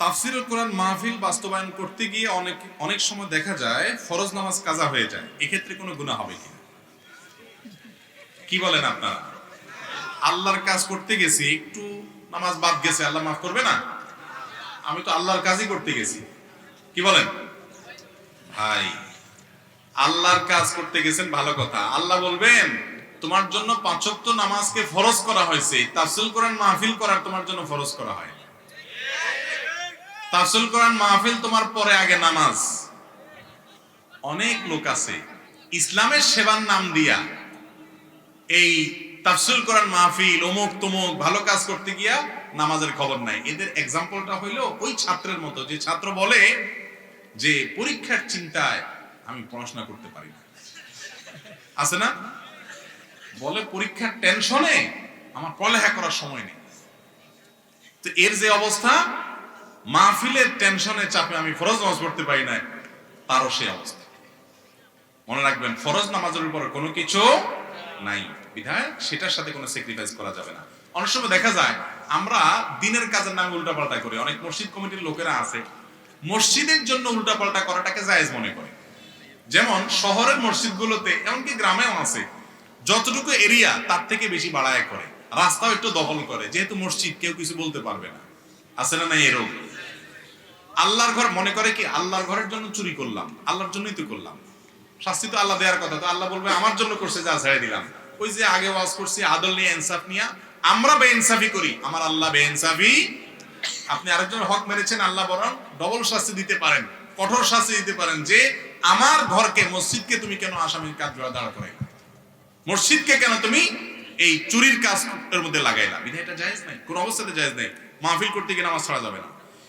তাফসিরুল কোরআন মাহফিল বাস্তবায়ন করতে গিয়ে অনেক অনেক সময় দেখা যায় ফরজ নামাজ কাজা হয়ে যায়। এক্ষেত্রে কোনো গুনাহ হবে কি? কি বলেন আপনারা? আল্লাহর কাজ করতে গেছি, একটু নামাজ বাদ গেছে, আল্লাহ মাফ করবে না? আমি তো আল্লাহর কাজই করতে গেছি। কি বলেন? ভাই, আল্লাহর কাজ করতে গেছেন ভালো কথা। আল্লাহ বলবেন, তোমার জন্য পাঁচক্ত নামাজকে ফরজ করা হয়েছে। তাফসিল কোরআন মাহফিল করার তোমার জন্য ফরজ করা হয়। তাফসিল কোরআন মাহফিল তোমার পরে আগে নামাজ। অনেক লোক আছে, ইসলামের সেবার নাম দিয়া এই তাফসিল কোরআন মাহফিল অমুক তমুক ভালো কাজ করতে গিয়া নামাজের খবর নাই। এদের এক্সাম্পলটা হইল ওই ছাত্রের মতো, যে ছাত্র বলে যে পরীক্ষার চিন্তায় আমি পড়াশোনা করতে পারি না। আছে না? বলে পরীক্ষার টেনশনে আমার পড়ালেখা করার সময় নেই। তো এর যে অবস্থা মাহফিলের টেনশনে চাপে আমি ফরজ নামাজ পড়তে পারি না তারও সেই অবস্থা। মনে রাখবেন, ফরজ নামাজের উপর কোনো কিছু নাই। বিধায় সেটার সাথে কোনো স্যাক্রিফাইস করা যাবে না। অনেক সময় দেখা যায়, আমরা দিনের কাজের নামে উল্টাপাল্টা করি। অনেক মসজিদ কমিটির লোকেরা আছে, মসজিদের জন্য উল্টাপাল্টা করাটাকে জায়েজ মনে করে। যেমন, শহরের মসজিদগুলোতে, এমনকি গ্রামেও আছে, যতটুকু এরিয়া তার থেকে বেশি বাড়ায় করে। রাস্তাও একটু দখল করে, যেহেতু মসজিদ, কেউ কিছু বলতে পারবে না। আছে না নাই এরকম আল্লাহর ঘর মনে করে কি আল্লাহর ঘরের জন্য চুরি করলাম, আল্লাহর জন্যই তো করলাম। শাস্তি তো আল্লাহ দেওয়ার কথা, তো আল্লাহ বলবে আমার জন্য করছে যা ছেড়ে দিলাম। ওই যে আগে ওয়াজ করছি, আদল নিয়ে ইনসাফ নিয়ে, আমরা বে ইনসাফি করি, আমার আল্লাহ বে ইনসাফি আপনি আরেকজনের হক মেরেছেন, আল্লাহ বরং ডবল শাস্তি দিতে পারেন, কঠোর শাস্তি দিতে পারেন যে আমার ঘরকে, মসজিদকে তুমি কেন আসামির কাজ দাঁড় করে মসজিদকে কেন তুমি এই চুরির কাজ এর মধ্যে লাগাইলা? বিধায় এটা জায়েজ নাই, কোন অবস্থাতে জায়েজ নাই। মাহফিল করতে গিয়ে নামাজ ছাড়া যাবে না।